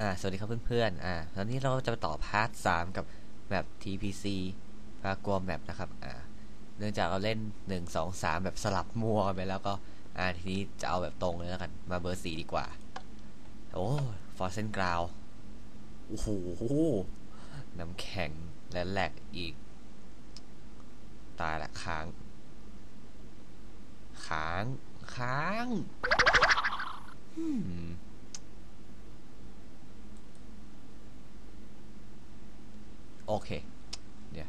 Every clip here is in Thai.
อ่าสวัสดีครับเพื่อนๆอ่าตอนนี้เราจะไปต่อพาร์ทสามกับแบบ TPC พากลัวแมปนะครับอ่าเนื่องจากเราเล่นหนึ่งสองสามแบบสลับมัวไปแล้วก็อ่าทีนี้จะเอาแบบตรงเลยแล้วกันมาเบอร์สี่ดีกว่า โอ้ฟอร์เซนกราวโอ้โหน้ำแข็งและแหลกอีก ตายละค้าง ค้าง ค้าง อืม โอเค เดี๋ยว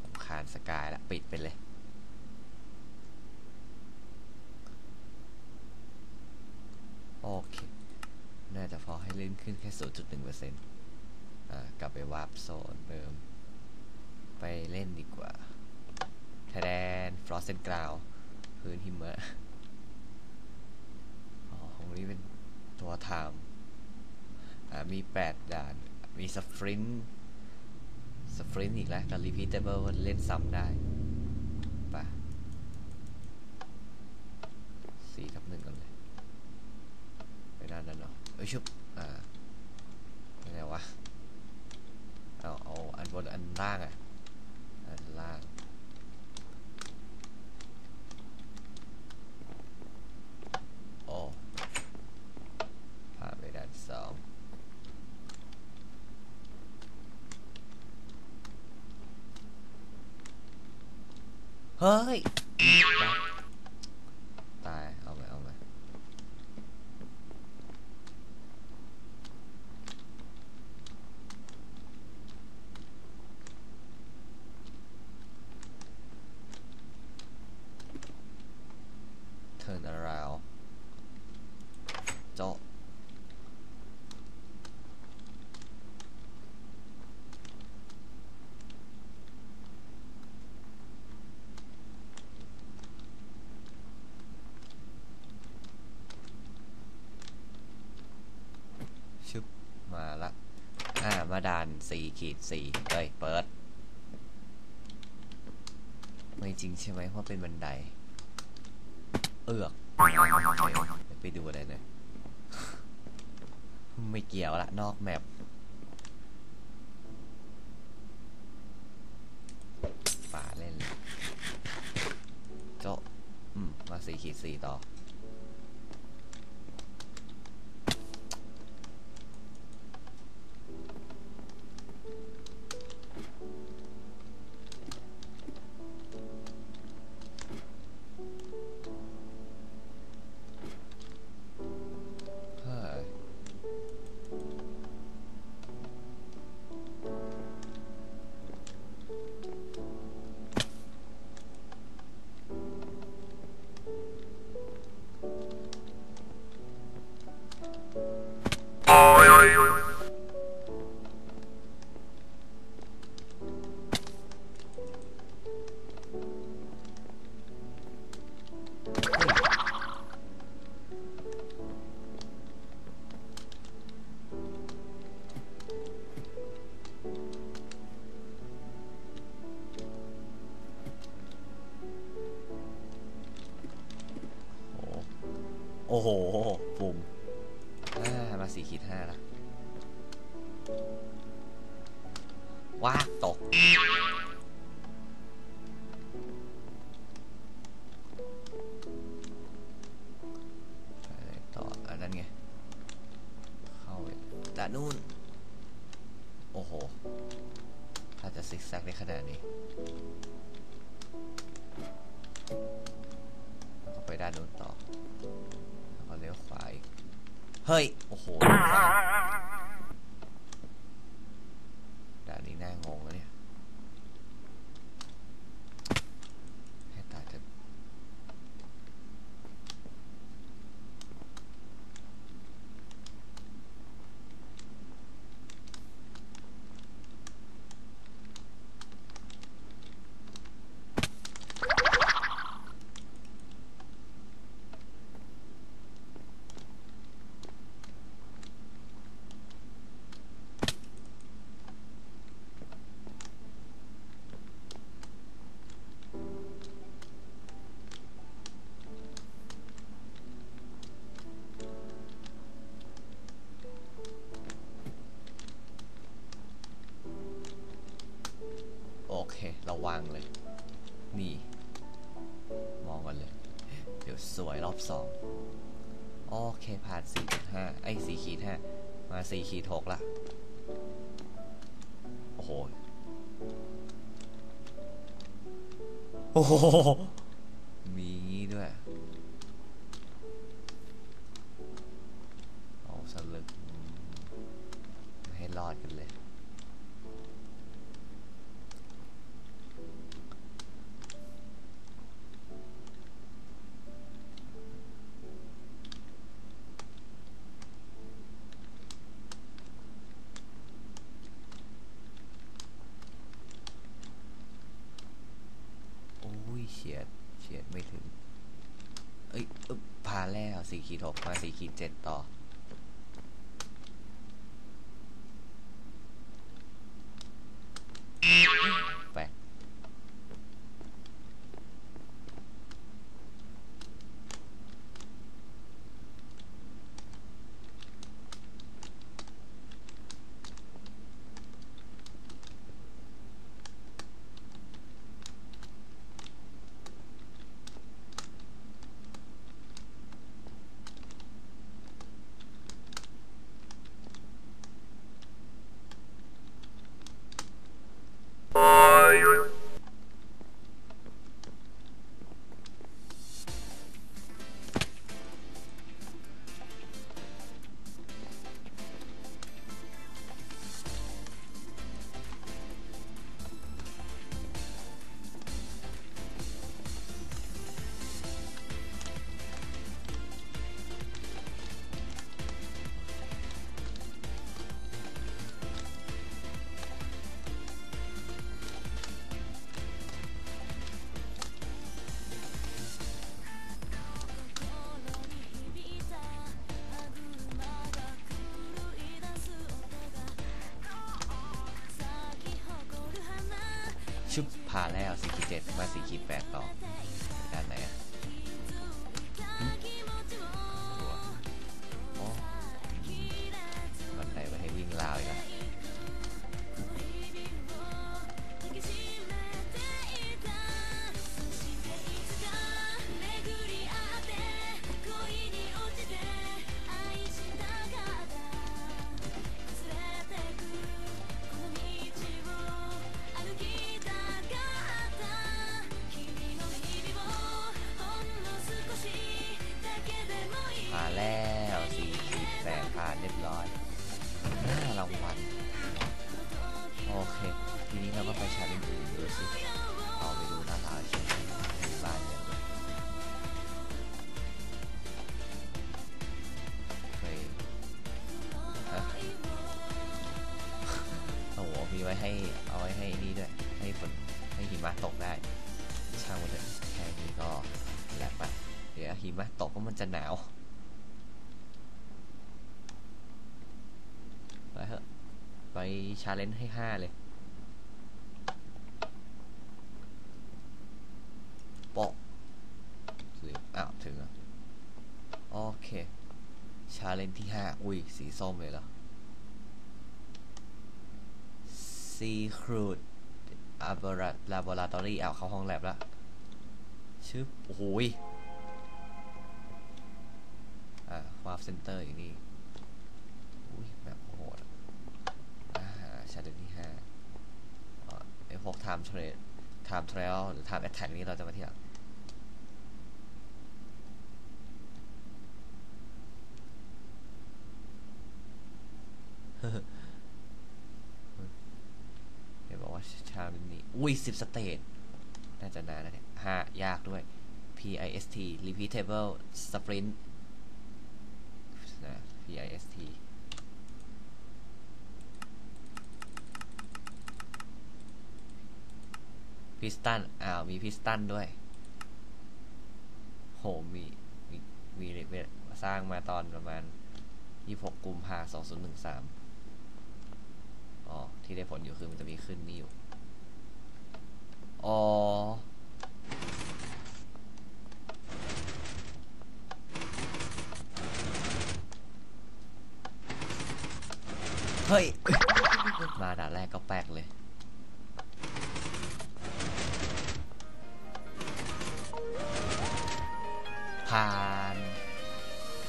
ผมคานสกายละ ปิดไปเลยโอเค น่าจะพอให้เล่นขึ้นแค่ 0.1%อ่า กลับไปวาร์ปโซนเดิม ไปเล่นดีกว่าไทยแลนด์ฟรอสเซนกราว พื้นหิมะ นี้เป็นตัวไทม์มี 8 ด่าน มีสฟรินต์สฟรินต์อีกแล้วกับรีพีเตเบิลเล่นซ้ำได้ไปะสี่ทับหนึ่งกันเลย ไปด้านนั้นเนาะเอ้ยชุบ อ่ายังไงวะ เอา เอา อันบนอันล่างอะ อันล่าง โอ้ผ่านไปด้านสอง เฮ้ย ตาย เอาไหมเอาไหมเทิร์น around โจะชึบ มาละ อ่า มา ด่านสี่ขีดสี่เอ้ย เปิด ไม่จริงใช่ไหมว่าเป็นบันได เอือกไปดูอะไรหน่อยไม่เกี่ยวละ นอกแมปป่าเล่นเลยโจอืม มาสี่ขีดสี่ต่อ ว้าตก ต่ออันนั้นไง เข้าไปด่านนู่น โอ้โห ถ้าจะซิกแซกได้ขนาดนี้แล้วก็ไปด้านนู้นต่อ แล้วก็เลี้ยวขวาอีก เฮ้ย โอ้โห เค เราวางเลย นี่ มองกันเลย เดี๋ยวสวยรอบสองโอเค ผ่านสี่ห้าไอ้สี่ขีดห้ามาสี่ขีดหกละ โอ้โห โอ้โห มีงี้ด้วย เอาสลึกให้รอดกันเลย แล้วสี่ขีดหกมาสี่ขีดเจ็ดต่อ ชุบพาแล้วสี่ขีดเจ็ดมาสี่ขีดแปดต่อ หิมะตกก็มันจะหนาวไปเถอะไปชาเลนจ์ให้ห้าเลยปะถึงอ้าวถึงโอเค ชาเลนจ์ที่ห้าอุ้ย สีส้มเลยเหรอซีครูดอาบราลาบอราตอรี่เอาเข้าห้องแลบแล้วชึบโอ้ย อ่าฟเซ็นเตอร์อยู่นี่ อุ้ยแบบโหดอ่าชาเลนจ์ที่ห้าไอพวก time trade time trial หรือ time attack นี่เราจะมาที่หลังเดี๋ยวบอกว่าชาเลนจ์นี้อุ้ยสิบสเตจน่าจะนานนะเนี่ยห้ายากด้วย PIST repeatable sprint นะ PIST พิสตัน อ้าว มีพิสตันด้วย โห มี มี มีสร้างมาตอนประมาณ 26 กุมภาพันธ์2013 อ๋อ ที่ได้ผลอยู่คือมันจะมีขึ้นนี่อยู่ เฮ้ย มาด่าแรกก็แปลกเลย ผ่าน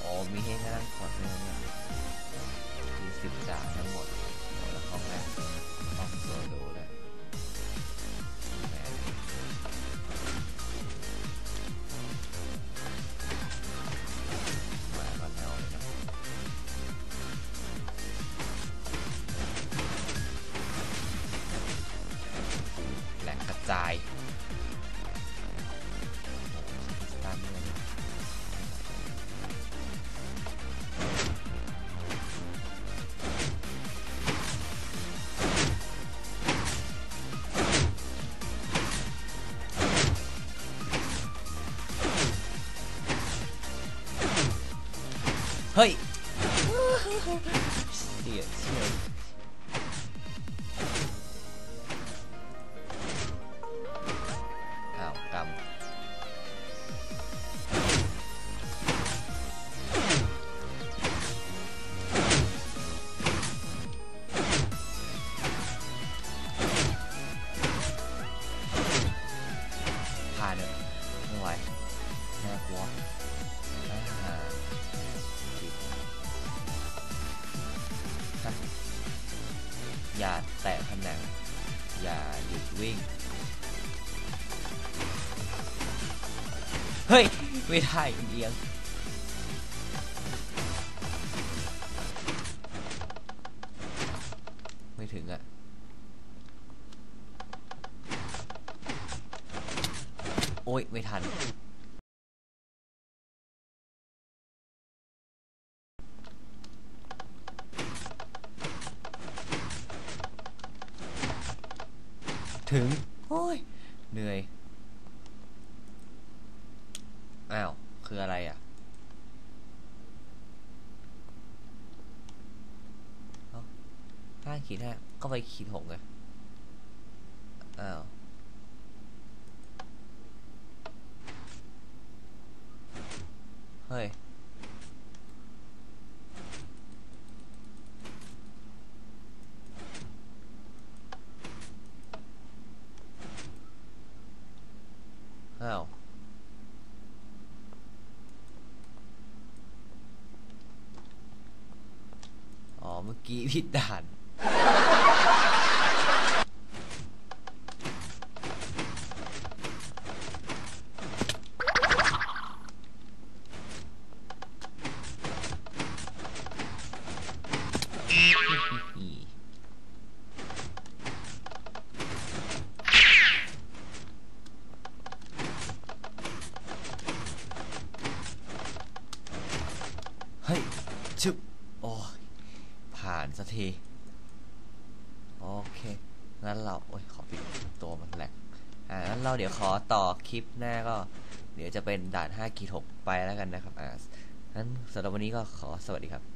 อ๋อ มีให้นั่งกดเลยเนี่ย เฮ้ยเสีย วิ่ง เฮ้ย ไม่ได้เอียงไม่ถึงอะ่ะโอ้ย ไม่ทัน ถึง โอ้ย เหนื่อย อ้าว คืออะไรอะเอ้าห้าขีดห้าก็ไปขีดหกไงอ้าวเฮ้ย อ้าว อ๋อ เมื่อ กี้ที่ด่าน ที โอเค งั้นเรา โอ้ย ขอปิดตัวมันแหลกอ่างั้นเราเดี๋ยวขอต่อคลิปหน้าก็ เดี๋ยวจะเป็นด่าน5กีด6ไปแล้วกันนะครับ อ่างั้นสำหรับวันนี้ก็ขอสวัสดีครับ